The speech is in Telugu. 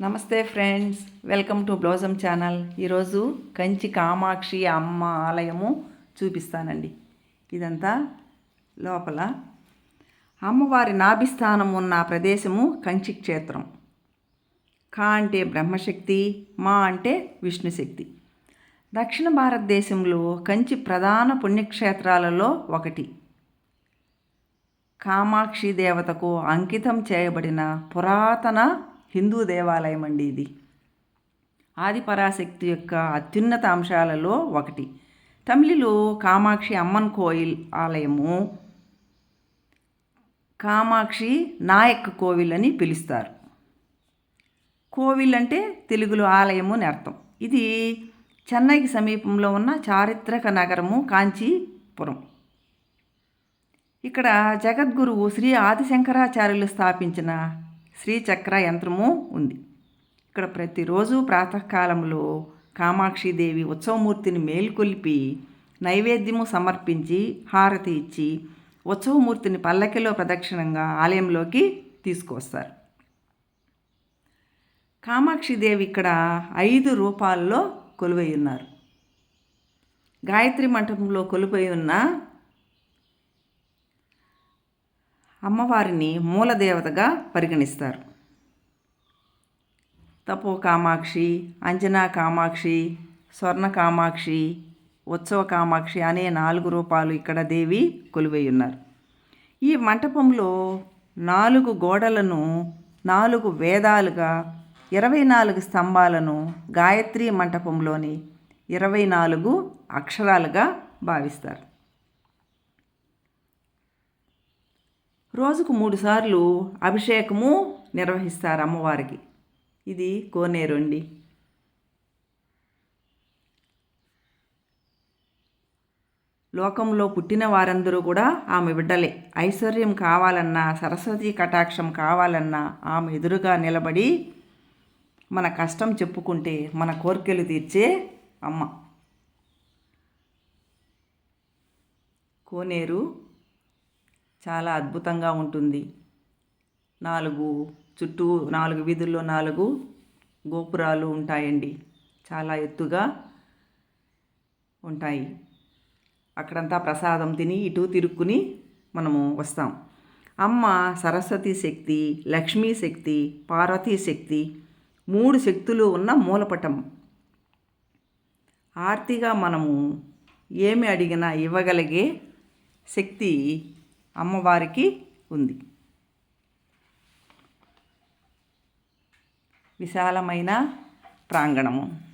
నమస్తే friends welcome to blossom channel. ఈరోజు కంచి కామాక్షి అమ్మ ఆలయము చూపిస్తానండి. ఇదంతా లోపల. అమ్మవారి నాభిస్థానం ఉన్న ప్రదేశము కంచి క్షేత్రం. కా అంటే బ్రహ్మశక్తి మా అంటే విష్ణుశక్తి. దక్షిణ భారతదేశంలో కంచి ప్రధాన పుణ్యక్షేత్రాలలో ఒకటి. కామాక్షి దేవతకు అంకితం చేయబడిన పురాతన హిందూ దేవాలయం అండి ఇది. ఆదిపరాశక్తి యొక్క అత్యున్నత అంశాలలో ఒకటి. తమిళలో కామాక్షి అమ్మన్ కోయిల్ ఆలయము కామాక్షి నాయక్ కోవిల్ అని పిలుస్తారు. కోవిల్ అంటే తెలుగులో ఆలయము అని అర్థం. ఇది చెన్నైకి సమీపంలో ఉన్న చారిత్రక నగరము కాంచీపురం. ఇక్కడ జగద్గురువు శ్రీ ఆదిశంకరాచార్యులు స్థాపించిన శ్రీచక్ర యంత్రము ఉంది. ఇక్కడ ప్రతిరోజు ప్రాతకాలంలో కామాక్షిదేవి ఉత్సవమూర్తిని మేల్కొల్పి నైవేద్యము సమర్పించి హారతి ఇచ్చి ఉత్సవమూర్తిని పల్లకిలో ప్రదక్షిణంగా ఆలయంలోకి తీసుకొస్తారు కామాక్షిదేవి ఇక్కడ ఐదు రూపాల్లో కొలువై ఉన్నారు. గాయత్రి మంటపంలో కొలువై ఉన్న అమ్మవారిని మూలదేవతగా పరిగణిస్తారు. తపో కామాక్షి అంజనా కామాక్షి స్వర్ణ కామాక్షి ఉత్సవ కామాక్షి అనే నాలుగు రూపాలు ఇక్కడ దేవి కొలువై ఉన్నారు ఈ మంటపంలో నాలుగు గోడలను నాలుగు వేదాలుగా ఇరవై నాలుగు స్తంభాలను గాయత్రి మంటపంలోని ఇరవై నాలుగు అక్షరాలుగా భావిస్తారు. రోజుకు మూడుసార్లు అభిషేకము నిర్వహిస్తారు అమ్మవారికి. ఇది కోనేరు అండి లోకంలో పుట్టిన వారందరూ కూడా ఆమె బిడ్డలే. ఐశ్వర్యం కావాలన్నా సరస్వతి కటాక్షం కావాలన్నా ఆమె ఎదురుగా నిలబడి మన కష్టం చెప్పుకుంటే మన కోరికలు తీర్చే అమ్మ. కోనేరు చాలా అద్భుతంగా ఉంటుంది. నాలుగు చుట్టూ నాలుగు వీధుల్లో నాలుగు గోపురాలు ఉంటాయండి. చాలా ఎత్తుగా ఉంటాయి. అక్కడంతా ప్రసాదం తిని ఇటు తిరుక్కుని మనము వస్తాం. అమ్మ సరస్వతి శక్తి లక్ష్మీ శక్తి పార్వతీ శక్తి మూడు శక్తులు ఉన్న మూలపటం. ఆర్తిగా మనము ఏమి అడిగినా ఇవ్వగలిగే శక్తి అమ్మవారికి ఉంది. విశాలమైన ప్రాంగణము.